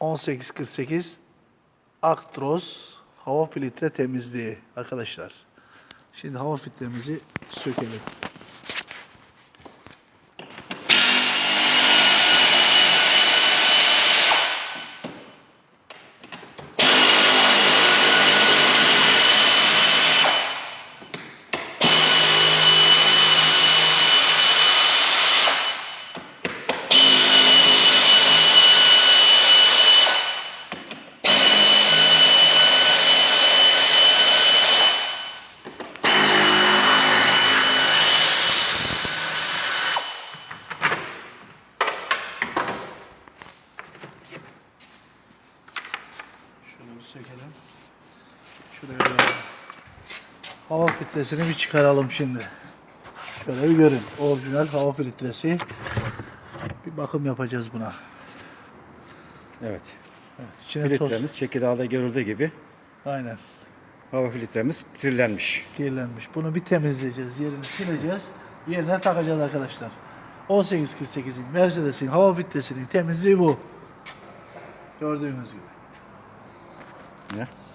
1848 Actros hava filtre temizliği arkadaşlar. Şimdi hava filtremizi sökelim. Sökelim. Şuraya bir hava filtresini bir çıkaralım şimdi. Şöyle bir görün. Orijinal hava filtresi. Bir bakım yapacağız buna. Evet. İçine toz. Filtremiz Şekidağ'da görüldüğü gibi Aynen. hava filtremiz trillenmiş. kirlenmiş. Bunu bir temizleyeceğiz. Yerini sileceğiz. Yerine takacağız arkadaşlar. 1848'in Mercedes'in hava filtresinin temizliği bu. Gördüğünüz gibi. Yeah.